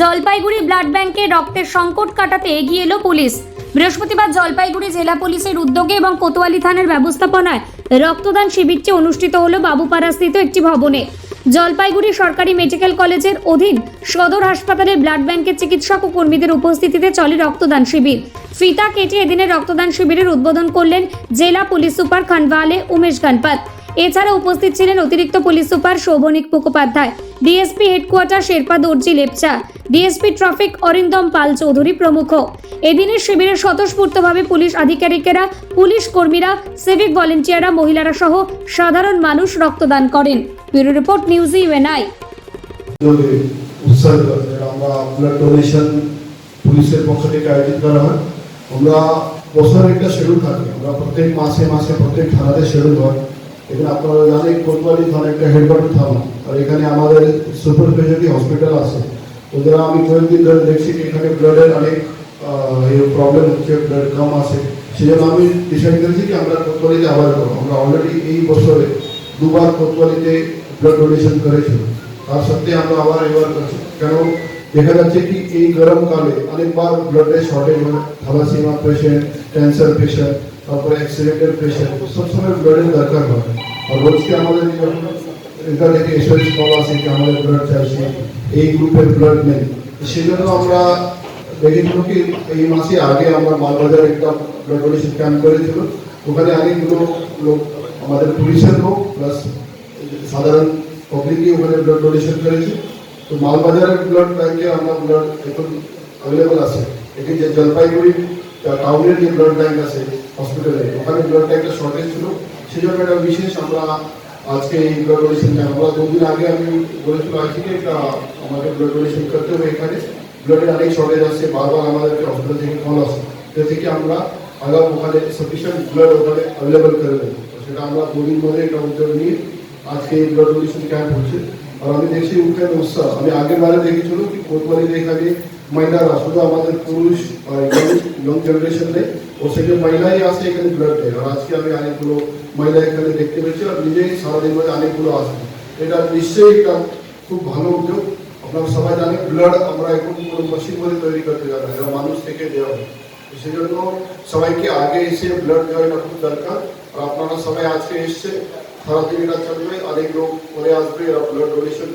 Jalpaiguri blood ব্যাংকে রক্তের সংকট কাটাতে এগিয়ে এলো পুলিশ বৃহস্পতিবার জলপাইগুড়ি জেলা পুলিশের উদ্যোগে এবং কোতোয়ালি থানার ব্যবস্থাপনায় রক্তদান শিবিরটি অনুষ্ঠিত হলো বাবুপাড়াস্থিত একটি ভবনে জলপাইগুড়ি সরকারি মেডিকেল কলেজের অধীন সদর হাসপাতালে ব্লাড ব্যাংকের চিকিৎসক ও কর্মীদের উপস্থিতিতে চলে রক্তদান শিবির ফিতা কেটে এদিনের রক্তদান শিবিরের উদ্বোধন করলেন জেলা পুলিশ সুপার খানওয়ালে উমেশ গানপাত এছাড়া উপস্থিত ছিলেন অতিরিক্ত police super Shovanik Mukhopadhyay DSP headquarter Sherpa Dorji Lepcha DSP traffic Arindam Pal Chowdhury প্রমুখ এদিনের শিবিরে স্বতঃস্ফূর্তভাবে পুলিশ আধিকারিকেরা পুলিশ কর্মীরা সিভিক ভলেন্টিয়াররা মহিলারা সহ সাধারণ মানুষ রক্তদান করেন ব্যুরো রিপোর্ট নিউজ ইউএনআই পুলিশের পক্ষ থেকে আয়োজিত করা হয় আমরা একটা থাকে আমরা প্রত্যেক মাসে মাসে প্রত্যেক থানাতে হয় এখানে আপনারা জানেন থানা একটা হেডকোয়ার্টার থানা আর এখানে আমাদের সুপার স্পেশালিটি হসপিটাল আছে उदरा आम्ही थंय ती ब्लड डेफिसिट एखाद्या ब्लडात अनेक हे प्रॉब्लेम হচ্ছে ব্লাড কম আছে সেজন্য আমি ডিসাইড করেছি কি আমরা কোতোয়ালিতে আবার করবো আমরা অলরেডি এই বছরে দুবার কোতোয়ালিতে ব্লাড ডোনেশন করেছি তার সত্ত্বে আমরা আবার এবার করছি কারণ দেখা যাচ্ছে কি এই গরমকালে অনেকবার ব্লাডের শর্টেজ হয় থালাসিমা পেশেন্ট ক্যান্সার পেশেন্ট তারপরে অ্যাক্সিডেন্টের পেশেন্ট সবসময় ব্লাডের দরকার হয় আর রোজকে আমাদের এটা থেকে এসএস কল আছে আমাদের ব্লাড চাইছে এই গ্রুপের ব্লাড নেই সেজন্য আমরা দেখেছিলামকে এই মাসে আগে আমরা মালবাজার একটা ব্লাড ডোনেশন ক্যাম্প করেছিল ওখানে অনেকগুলো লোক আমাদের পুলিশের লোক প্লাস সাধারণ পাবলিকই ওখানে ব্লাড ডোনেশন করেছে তো মালবাজারের ব্লাড ব্যাংকে আমরা ব্লাড এখন অ্যাভেলেবল আছে এটি যে জলপাইগুড়ি টাউনের যে ব্লাড ব্যাংক আছে হসপিটালে ওখানে ব্লাড ব্যাংকটা শর্টেজ ছিল সেজন্য একটা বিশেষ আমরা আজকে ই গ্লোবালি সিনটা আমরা দুদিন আগে আমাদের গ্লোবালি সিস্টেমে একটা আমাদের গ্লোবালি সিন করতেও হয়েছে গ্লোবালি অনেক শহরে আছে বারবার আমাদের অক্সিজেন ফল আছে যেটা কি আমরা আলাদা ওখানে সলিউশন গ্লোবালি अवेलेबल করে নিয়ে সেটা আমরা কোডিং মডে কাউন্টার নিয়ে আজকে গ্লোবালি সিন করা হচ্ছে আর আমি দেখছি ওকে ওসা আমি আগিয়ে বাড়া দেখি চলুন কোটওয়ালি দেখা যায় महिला रसुदा वाटर 40 और यंग जनरेशन में वैसे पहला ही आपसे एक ब्लड दे और आज के आने के लोग महिला एकले देखते वैसे और निज सर्वदय वाले आने पूरा आसे এটা निश्चय খুব ভালো হচ্ছে আমরা সমাজে জানি ब्लड আমরা এরকম উপস্থিত মধ্যে তৈরি করতে যাবা যে মানুষ থেকে দেব সেজন্য সময় কে আগে এসে ब्लड দেওয়ার খুব দরকার প্রার্থনা সময় আজকে এসে ধরদিনটা চলবে অনেক রোগ কলেরা প্লে আর ব্লাড ডোনেশন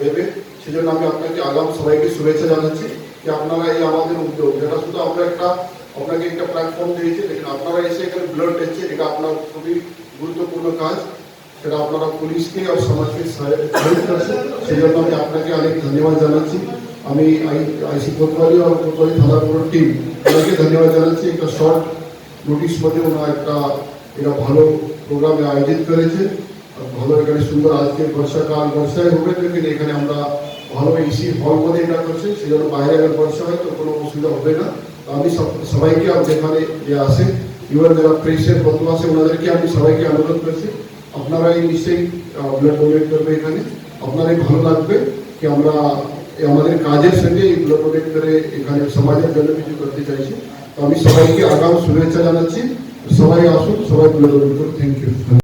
ববে সেজন্য আমি আপনাদের আগাম সবাইকে শুভেচ্ছা জানাতে যে আপনারা এই আমাদের উদ্যোগ যেটা শুধু আমরা একটা আপনাকে একটা প্ল্যাটফর্ম দিয়েছি যেখানে আপনারা এসে এখানে ব্লাড দিচ্ছে এটা আপনার খুবই গুরুত্বপূর্ণ কাজ সেটা আপনারা পুলিশকে আর সমাজকে হেল্প করছে সেই জন্য আমি আপনাকে অনেক ধন্যবাদ জানাচ্ছি আমি আইসি কোতোয়ালি আর কোতোয়ালি থানার পুরো টিম ওনাকে ধন্যবাদ জানাচ্ছি একটা শর্ট নোটিশ মধ্যে ওনারা একটা এটা ভালো প্রোগ্রামে আয়োজিত করেছে ভালো এখানে সুন্দর আজকে বর্ষাকাল বর্ষায় হবে কিন্তু এখানে আমরা বলবেিসি হল পদে না করছে যে যখন বাইরে গেল কষ্ট হয় তো কোনো অসুবিধা হবে না আমি সবাই কি আজকে এখানে যে আছে इवन যেটা প্রেসার রক্তুয়াছে ওনারা কি আমি সবাই কি অনুরোধ করছি আপনারা এই মিছে ব্লাড কমেট করতে এখানে আপনারা ভালো লাগবে কি আমরা এই আমাদের কাজের সাথে এই ব্লকেট করে এখানে সমাজে জনবি করতে চাইছি আমি সবাই কি আগাম শুভেচ্ছা জানাচ্ছি সবাই আসুন সবাই পুরো থ্যাঙ্ক ইউ